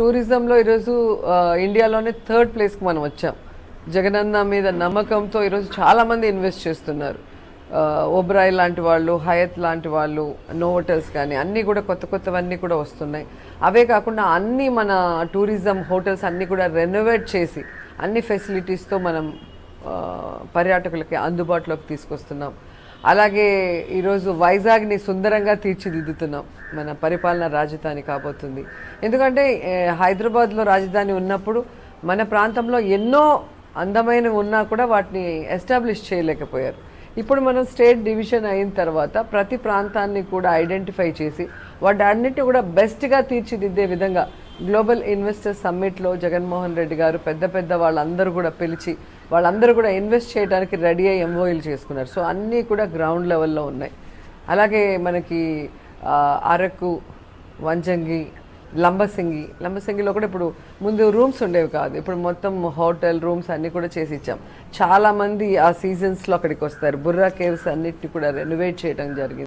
టూరిజంలో ఈరోజు ఇండియాలోనే థర్డ్ ప్లేస్కి మనం వచ్చాం. జగనన్న మీద నమ్మకంతో ఈరోజు చాలామంది ఇన్వెస్ట్ చేస్తున్నారు. ఆ, ఓబ్రాయ్ లాంటి వాళ్ళు హయత్ లాంటి వాళ్ళు నోవోటల్స్ కానీ అన్నీ కూడా కొత్త కొత్తవన్నీ కూడా వస్తున్నాయి. అవే కాకుండా అన్నీ మన టూరిజం హోటల్స్ అన్నీ కూడా రెనోవేట్ చేసి అన్ని ఫెసిలిటీస్తో మనం పర్యాటకులకి అందుబాటులోకి తీసుకొస్తున్నాం. అలాగే ఈరోజు వైజాగ్ని సుందరంగా తీర్చిదిద్దుతున్నాం. మన పరిపాలన రాజధాని కాబోతుంది. ఎందుకంటే హైదరాబాద్లో రాజధాని ఉన్నప్పుడు మన ప్రాంతంలో ఎన్నో అందమైనవి ఉన్నా కూడా వాటిని ఎస్టాబ్లిష్ చేయలేకపోయారు. ఇప్పుడు మనం స్టేట్ డివిజన్ అయిన తర్వాత ప్రతి ప్రాంతాన్ని కూడా ఐడెంటిఫై చేసి వాటి అన్నిటి కూడా బెస్ట్గా తీర్చిదిద్దే విధంగా గ్లోబల్ ఇన్వెస్టర్ సమ్మిట్లో జగన్మోహన్ రెడ్డి గారు పెద్ద పెద్ద వాళ్ళందరూ కూడా పిలిచి వాళ్ళందరూ కూడా ఇన్వెస్ట్ చేయడానికి రెడీ అయ్యి ఎంఓఈలు చేసుకున్నారు. సో అన్నీ కూడా గ్రౌండ్ లెవెల్లో ఉన్నాయి. అలాగే మనకి అరకు వంజంగి లంబసింగి లంబసింగిలో కూడా ఇప్పుడు ముందు రూమ్స్ ఉండేవి కాదు. ఇప్పుడు మొత్తం హోటల్ రూమ్స్ అన్నీ కూడా చేసి ఇచ్చాం. చాలామంది ఆ సీజన్స్లో అక్కడికి వస్తారు. బుర్రా కేవ్స్ అన్నిటిని కూడా రెనోవేట్ చేయడం జరిగింది.